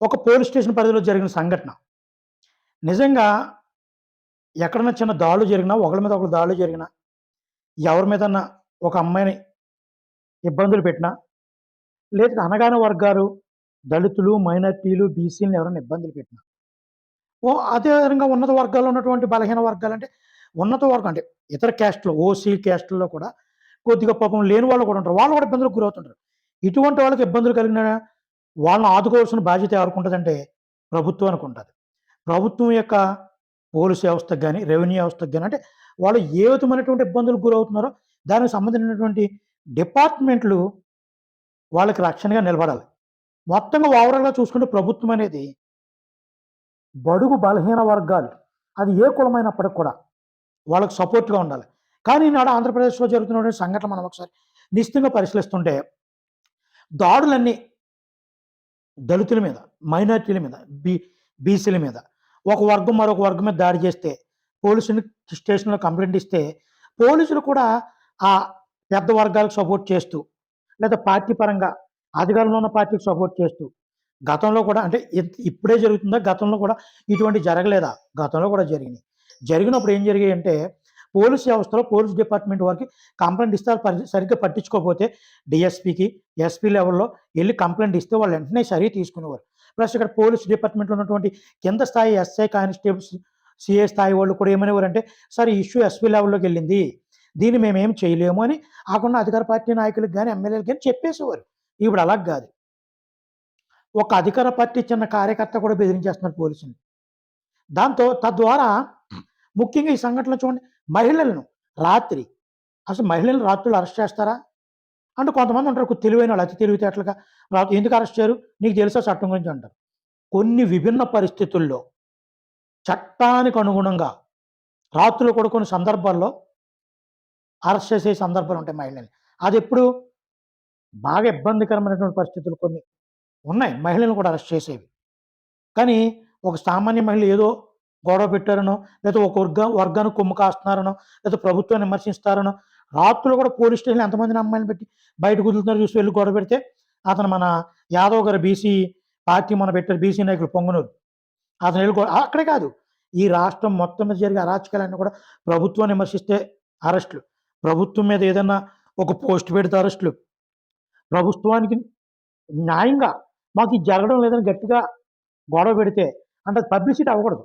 ఒక police station పరిధిలో జరిగిన సంఘటన. నిజంగా ఎక్కడన్నా చిన్న దాడులు జరిగినా, ఒకళ్ళ మీద ఒకళ్ళు దాడులు జరిగినా, ఎవరి మీదన్నా ఒక అమ్మాయిని ఇబ్బందులు పెట్టినా, లేదా అనగాని వర్గాలు, దళితులు, మైనార్టీలు బీసీలను ఎవరైనా ఇబ్బందులు పెట్టినా, ఓ అదే విధంగా ఉన్నత వర్గాల్లో ఉన్నటువంటి బలహీన వర్గాలు అంటే ఉన్నత వర్గం అంటే ఇతర క్యాస్ట్‌లో ఓసీ క్యాస్ట్‌ల్లో కూడా కొద్దిగా పాపం లేని వాళ్ళు కూడా ఉంటారు. వాళ్ళు కూడా ఇబ్బందులకు గురవుతుంటారు. ఇటువంటి వాళ్ళకి ఇబ్బందులు కలిగిన వాళ్ళని ఆదుకోవాల్సిన బాధ్యత ఎవరికుంటదంటే ప్రభుత్వానికి ఉంటుంది ప్రభుత్వం యొక్క పోలీస్ వ్యవస్థకు కానీ రెవెన్యూ వ్యవస్థకు కానీ అంటే వాళ్ళు ఏ విధమైనటువంటి ఇబ్బందులకు గురవుతున్నారో దానికి సంబంధించినటువంటి డిపార్ట్‌మెంట్లు వాళ్ళకి రక్షణగా నిలబడాలి. మొత్తంగా ఓవరాల్‌గా చూసుకుంటే ప్రభుత్వం అనేది బడుగు బలహీన వర్గాలు అది ఏ కులమైనప్పటికి కూడా వాళ్ళకి సపోర్ట్‌గా ఉండాలి. కానీ ఈనాడు ఆంధ్రప్రదేశ్‌లో జరుగుతున్నటువంటి సంఘటన మనం ఒకసారి నిశ్చితంగా పరిశీలిస్తుంటే దాడులన్నీ దళితుల మీద, మైనారిటీల మీద, బీ బీసీల మీద ఒక వర్గం మరొక వర్గం మీద దాడి చేస్తే పోలీసుని స్టేషన్‌లో కంప్లైంట్ ఇస్తే పోలీసులు కూడా ఆ పెద్ద వర్గాలకు సపోర్ట్ చేస్తూ లేదా పార్టీ పరంగా అధికారంలో ఉన్న పార్టీకి సపోర్ట్ చేస్తూ గతంలో కూడా అంటే ఇప్పుడే జరుగుతుందా? గతంలో కూడా ఇటువంటి జరగలేదా? గతంలో కూడా జరిగినాయి. జరిగినప్పుడు ఏం జరిగాయి అంటే పోలీస్ వ్యవస్థలో పోలీస్ డిపార్ట్‌మెంట్ వారికి కంప్లైంట్ ఇస్తే సరిగ్గా పట్టించుకోకపోతే డీఎస్పీకి, ఎస్పీ లెవెల్‌లో వెళ్ళి కంప్లైంట్ ఇస్తే వాళ్ళు వెంటనే చర్య తీసుకునేవారు. ప్లస్ ఇక్కడ పోలీస్ డిపార్ట్‌మెంట్‌లో ఉన్నటువంటి కింద స్థాయి ఎస్ఐ కానిస్టేబుల్స్, సీఏ స్థాయి వాళ్ళు కూడా ఏమనేవారంటే, "సార్ ఈ ఇష్యూ ఎస్పీ లెవెల్‌లోకెళ్ళింది. దీన్ని మేమేం చేయలేము" అని ఆకున్న అధికార పార్టీ నాయకులకు కానీ ఎమ్మెల్యేలకు కానీ చెప్పేసేవారు. ఇప్పుడు అలా కాదు ఒక అధికార పార్టీ చిన్న కార్యకర్త కూడా బెదిరించేస్తున్నారు పోలీసుని దాంతో తద్వారా ముఖ్యంగా ఈ సంఘటనలో చూడండి మహిళలను రాత్రి అసలు మహిళలను రాత్రులు అరెస్ట్ చేస్తారా? అంటే కొంతమంది ఉంటారు తెలివైన వాళ్ళు అతి తెలివితేటలుగా రాత్రి ఎందుకు అరెస్ట్ చేయరు? నీకు తెలుసా చట్టం గురించి అంటారు. కొన్ని విభిన్న పరిస్థితుల్లో చట్టానికి అనుగుణంగా రాత్రులు కూడా కొన్ని సందర్భాల్లో అరెస్ట్ చేసే సందర్భాలు ఉంటాయి మహిళల్ని. అదెప్పుడు? బాగా ఇబ్బందికరమైనటువంటి పరిస్థితులు కొన్ని ఉన్నాయి. మహిళలను కూడా అరెస్ట్ చేసేవి. కానీ ఒక సామాన్య మహిళ ఏదో గొడవ పెట్టారనో, లేదా ఒక వర్గ వర్గానికి కొమ్ము కాస్తున్నారనో, లేదా ప్రభుత్వాన్ని విమర్శిస్తారనో, రాత్రులు కూడా పోలీస్ స్టేషన్‌లో ఎంతమందిని అమ్మాయిని పెట్టి బయట కుదులుతున్నారు చూసి వెళ్ళి గొడవ పెడితే, అతను మన యాదవ్ గారు బీసీ పార్టీ మన పెట్టారు బీసీ నాయకులు పొంగనూరు. అతను వెళ్ళి అక్కడే కాదు. ఈ రాష్ట్రం మొత్తం మీద జరిగే అరాచకాలన్నీ కూడా ప్రభుత్వాన్ని విమర్శిస్తే అరెస్టులు. ప్రభుత్వం మీద ఏదన్నా ఒక పోస్ట్ పెడితే అరెస్టులు. ప్రభుత్వానికి న్యాయంగా మాకు ఇది జరగడం లేదని గట్టిగా గొడవ పెడితే అంటే పబ్లిసిటీ అవ్వకూడదు.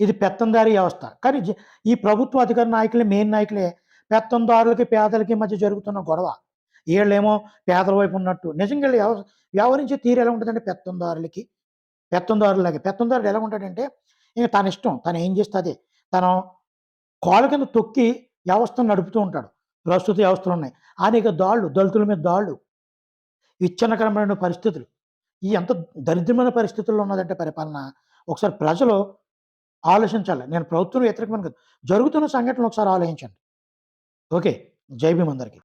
ఇది పెత్తందారీ వ్యవస్థ. కానీ ఈ ప్రభుత్వ అధికార నాయకులే మెయిన్ నాయకులే పెత్తందారులకి, పేదలకి మధ్య జరుగుతున్న గొడవ. వీళ్ళేమో పేదల వైపు ఉన్నట్టు. నిజంగా వ్యవహరించే తీరు ఎలా ఉంటదంటే పెత్తందారులకి, పెత్తందారులకి పెత్తందారుడు ఎలా ఉంటాడంటే ఇంకా తన ఇష్టం. తను ఏం చేస్తే అదే. తను కాళ్ళ కింద తొక్కి వ్యవస్థను నడుపుతూ ఉంటాడు. ప్రస్తుత వ్యవస్థలు ఉన్నాయి అనేక దాడులు, దళితుల మీద దాళ్ళు విచ్ఛిన్నకరమైన పరిస్థితులు. ఈ ఎంత దరిద్రమైన పరిస్థితుల్లో ఉన్నదంటే పరిపాలన ఒకసారి ప్రజలు ఆలోచించాలి. నేను ప్రభుత్వం వ్యతిరేకమని కాదు. జరుగుతున్న సంఘటనలు ఒకసారి ఆలోచించండి. ఓకే. జై భీమ్ అందరికీ